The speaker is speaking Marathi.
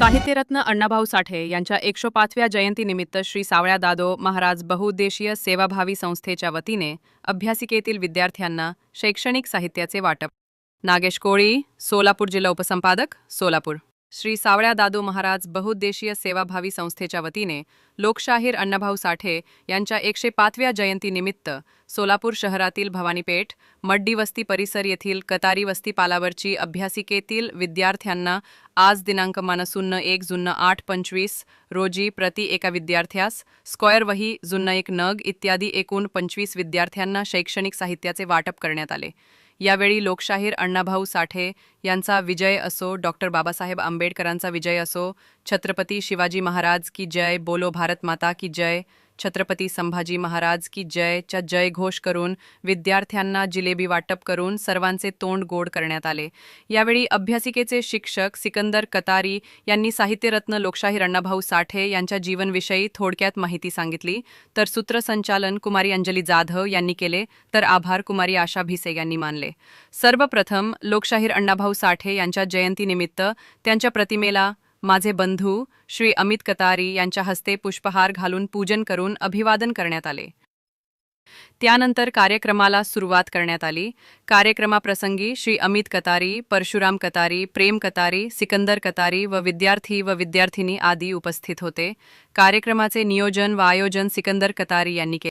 साहित्यरत्न अण्णाभाऊ साठे यांच्या एकशे पाचव्या जयंतीनिमित्त श्री सावळ्या दादो महाराज बहुउद्देशीय सेवाभावी संस्थेच्या वतीने अभ्यासिकेतील विद्यार्थ्यांना शैक्षणिक साहित्याचे वाटप. नागेश कोळी सोलापूर जिल्हा उपसंपादक सोलापूर. श्री सावळ्या दादू महाराज बहुउद्देशीय सेवाभावी संस्थेच्या वतीने लोकशाहीर अण्णाभाऊ साठे यांच्या एकशे पाचव्या जयंतीनिमित्त सोलापूर शहरातील भवानीपेठ मड्डी वस्ती परिसर येथील कतारी वस्ती पालावरची अभ्यासिकेतील विद्यार्थ्यांना आज दिनांक मनसून्न एक जुन्न आठ पंचवीस रोजी प्रति एका विद्यार्थ्यास स्क्वेअर वही जुन्न एक नग इत्यादी एकूण पंचवीस विद्यार्थ्यांना शैक्षणिक साहित्याचे वाटप करण्यात आले. यावेळी लोकशाहीर अण्णाभाऊ साठे यांचा विजय असो डॉक्टर बाबासाहेब आंबेडकरांचा विजय असो छत्रपती शिवाजी महाराज की जय बोलो भारत माता की जय छत्रपती संभाजी महाराज की जयच्या जय घोष करून विद्यार्थ्यांना जिलेबी वाटप करून सर्वांचे तोंड गोड करण्यात आले. यावेळी अभ्यासिकेचे शिक्षक सिकंदर कतारी यांनी साहित्यरत्न लोकशाहीर अण्णाभाऊ साठे यांच्या जीवनविषयी थोडक्यात माहिती सांगितली. तर सूत्रसंचालन कुमारी अंजली जाधव यांनी केले. तर आभार कुमारी आशा भिसे यांनी मानले. सर्वप्रथम लोकशाहीर अण्णाभाऊ साठे यांच्या जयंतीनिमित्त त्यांच्या प्रतिमेला माझे बंधू श्री अमित कतारी यांच्या हस्ते पुष्पहार घालून पूजन करून अभिवादन करण्यात आले. त्यानंतर कार्यक्रमाला सुरुवात करण्यात आली. कार्यक्रमाप्रसंगी श्री अमित कतारी परशुराम कतारी प्रेम कतारी सिकंदर कतारी व विद्यार्थी व विद्यार्थिनी आदी उपस्थित होते. कार्यक्रमाचे नियोजन व आयोजन सिकंदर कतारी यांनी केले.